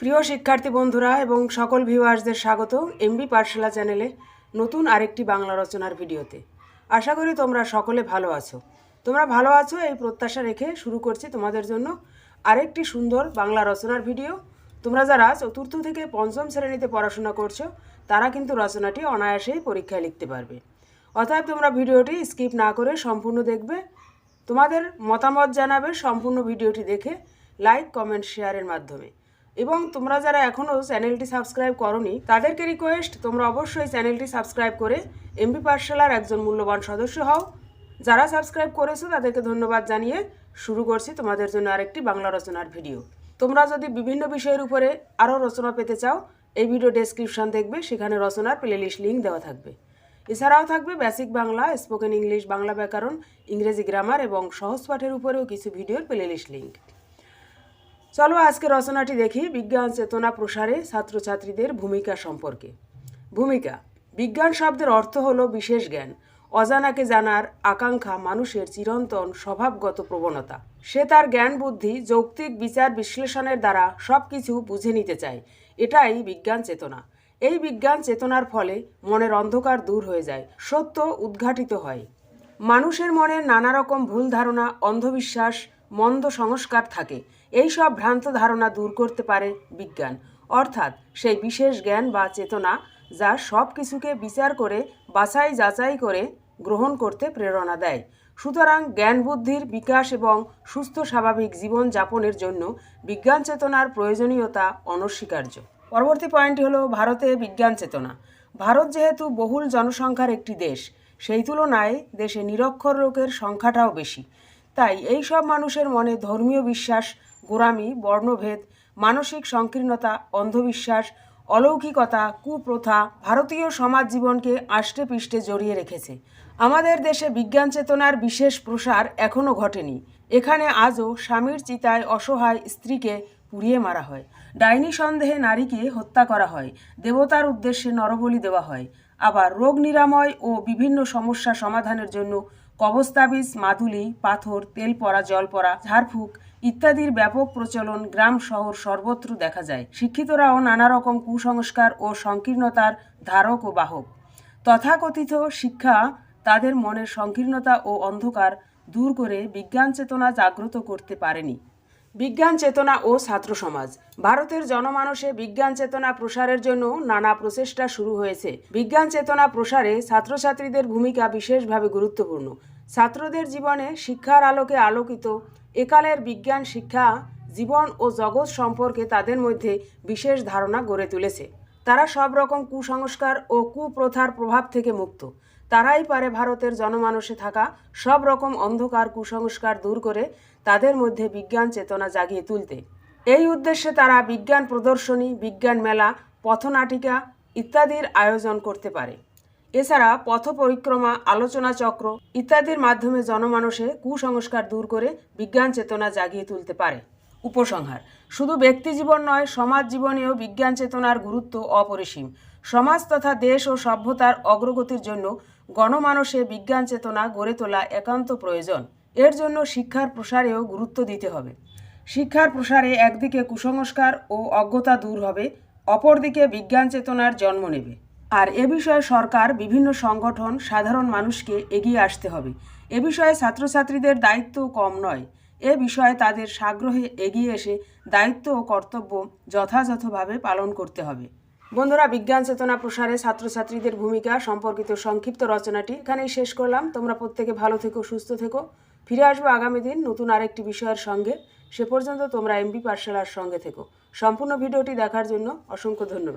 প্রিয় শিক্ষার্থী বন্ধুরা এবং সকল ভিউয়ার্সদের স্বাগত এমবি পাঠশালা চ্যানেলে নতুন আরেকটি বাংলা রচনার ভিডিওতে। আশা করি তোমরা সকলে ভালো আছো। তোমরা ভালো আছো এই প্রত্যাশা রেখে শুরু করছি তোমাদের জন্য আরেকটি সুন্দর বাংলা রচনার ভিডিও। তোমরা যারা চতুর্থ থেকে পঞ্চম শ্রেণীতে পড়াশোনা করছ, তারা কিন্তু রচনাটি অনায়াসেই পরীক্ষায় লিখতে পারবে। অতএব তোমরা ভিডিওটি স্কিপ না করে সম্পূর্ণ দেখবে। তোমাদের মতামত জানাবে সম্পূর্ণ ভিডিওটি দেখে লাইক, কমেন্ট, শেয়ারের মাধ্যমে। এবং তোমরা যারা এখনও চ্যানেলটি সাবস্ক্রাইব করনি, তাদেরকে রিকোয়েস্ট তোমরা অবশ্যই চ্যানেলটি সাবস্ক্রাইব করে এমবি পাঠশালার একজন মূল্যবান সদস্য হও। যারা সাবস্ক্রাইব করেছ, তাদেরকে ধন্যবাদ জানিয়ে শুরু করছি তোমাদের জন্য আরেকটি বাংলা রচনার ভিডিও তোমরা যদি বিভিন্ন বিষয়ের উপরে আরও রচনা পেতে চাও, এই ভিডিও ডেসক্রিপশন দেখবে, সেখানে রচনার প্লেলিস্ট লিঙ্ক দেওয়া থাকবে। এছাড়াও থাকবে basic Bangla spoken English Bangla ব্যাকরণ ইংরেজি গ্রামার এবং সহজ পাঠের উপরেও কিছু ভিডিওর প্লেলিস্ট লিঙ্ক চলো আজকে রচনাটি দেখি বিজ্ঞান চেতনা প্রসারে ছাত্রছাত্রীদের ভূমিকা সম্পর্কে। ভূমিকা, বিজ্ঞান শব্দের অর্থ হলো বিশেষ জ্ঞান, অজানাকে জানার আকাঙ্ক্ষা মানুষের চিরন্তন স্বভাবগত প্রবণতা। সে তার জ্ঞান বুদ্ধি, যৌক্তিক বিচার বিশ্লেষণের দ্বারা সব কিছু বুঝে নিতে চায়। এটাই বিজ্ঞান চেতনা। এই বিজ্ঞান চেতনার ফলে মনের অন্ধকার দূর হয়ে যায়, সত্য উদ্ঘাটিত হয়। মানুষের মনে নানা রকম ভুল ধারণা, অন্ধবিশ্বাস মন্দ সংস্কার থাকে। এই সব ভ্রান্ত ধারণা দূর করতে পারে বিজ্ঞান। অর্থাৎ সেই বিশেষ জ্ঞান বা চেতনা যা সব কিছুকে বিচার করে, বাছাই যাচাই করে গ্রহণ করতে প্রেরণা দেয়। সুতরাং জ্ঞান বুদ্ধির বিকাশ এবং সুস্থ স্বাভাবিক জীবন যাপনের জন্য বিজ্ঞান চেতনার প্রয়োজনীয়তা অনস্বীকার্য। পরবর্তী পয়েন্টটি হলো ভারতে বিজ্ঞান চেতনা। ভারত যেহেতু বহুল জনসংখ্যার একটি দেশ, সেই তুলনায় দেশে নিরক্ষর লোকের সংখ্যাটাও বেশি। তাই এই সব মানুষের মনে ধর্মীয় বিশ্বাস, গোড়ামি, বর্ণভেদ, মানসিক সংকীর্ণতা, অন্ধবিশ্বাস, অলৌকিকতা, কুপ্রথা ভারতীয় সমাজ জীবনকে আষ্টে পৃষ্ঠে জড়িয়ে রেখেছে। আমাদের দেশে বিজ্ঞান চেতনার বিশেষ প্রসার এখনও ঘটেনি। এখানে আজও স্বামীর চিতায় অসহায় স্ত্রীকে পুড়িয়ে মারা হয়। ডাইনি সন্দেহে নারীকে হত্যা করা হয়। দেবতার উদ্দেশ্যে নরবলি দেওয়া হয়। আবার রোগ নিরাময় ও বিভিন্ন সমস্যা সমাধানের জন্য কবস্তাবিজ মাদুলি, পাথর, তেল পড়া, জল পড়া, ঝাড়ফুঁক ইত্যাদির ব্যাপক প্রচলন গ্রাম শহর সর্বত্র দেখা যায়। শিক্ষিতরাও নানা রকম কুসংস্কার ও সংকীর্ণতার ধারক ও বাহক। তথাকথিত শিক্ষা তাদের মনের সংকীর্ণতা ও অন্ধকার দূর করে বিজ্ঞান চেতনা জাগ্রত করতে পারেনি। বিজ্ঞান চেতনা ও ছাত্র সমাজ। ভারতের জনমানসে বিজ্ঞান চেতনা প্রসারের জন্য নানা প্রচেষ্টা শুরু হয়েছে। বিজ্ঞান চেতনা প্রসারে ছাত্রছাত্রীদের ভূমিকা বিশেষভাবে গুরুত্বপূর্ণ। ছাত্রদের জীবনে শিক্ষার আলোকে আলোকিত একালের বিজ্ঞান শিক্ষা জীবন ও জগৎ সম্পর্কে তাদের মধ্যে বিশেষ ধারণা গড়ে তুলেছে। তারা সব রকম কুসংস্কার ও কুপ্রথার প্রভাব থেকে মুক্ত। তারাই পারে ভারতের জনমানসে থাকা সব রকম অন্ধকার কুসংস্কার দূর করে তাদের মধ্যে বিজ্ঞান চেতনা জাগিয়ে তুলতে। এই উদ্দেশ্যে তারা বিজ্ঞান প্রদর্শনী, বিজ্ঞান মেলা, পথনাটিকা ইত্যাদির আয়োজন করতে পারে। এছাড়া পথ পরিক্রমা আলোচনা চক্র ইত্যাদির মাধ্যমে জনমানসে কুসংস্কার দূর করে বিজ্ঞান চেতনা জাগিয়ে তুলতে পারে। উপসংহার। শুধু ব্যক্তি জীবন নয়, সমাজ জীবনেও বিজ্ঞান চেতনার গুরুত্ব অপরিসীম। সমাজ তথা দেশ ও সভ্যতার অগ্রগতির জন্য গণমানসে বিজ্ঞান চেতনা গড়ে তোলা একান্ত প্রয়োজন। এর জন্য শিক্ষার প্রসারেও গুরুত্ব দিতে হবে। শিক্ষার প্রসারে একদিকে কুসংস্কার ও অজ্ঞতা দূর হবে, অপরদিকে বিজ্ঞান চেতনার জন্ম নেবে। আর এ বিষয়ে সরকার, বিভিন্ন সংগঠন, সাধারণ মানুষকে এগিয়ে আসতে হবে। এ বিষয়ে ছাত্রছাত্রীদের দায়িত্ব কম নয়। এ বিষয়ে তাদের সাগ্রহে এগিয়ে এসে দায়িত্ব ও কর্তব্য যথাযথভাবে পালন করতে হবে। বন্ধুরা, বিজ্ঞান চেতনা প্রসারে ছাত্রছাত্রীদের ভূমিকা সম্পর্কিত সংক্ষিপ্ত রচনাটি এখানেই শেষ করলাম। তোমরা প্রত্যেকে ভালো থেকো, সুস্থ থেকো। ফিরে আসব আগামী দিন নতুন আরেকটি বিষয়ের সঙ্গে। সে পর্যন্ত তোমরা এমবি পাঠশালার সঙ্গে থেকো। সম্পূর্ণ ভিডিওটি দেখার জন্য অসংখ্য ধন্যবাদ।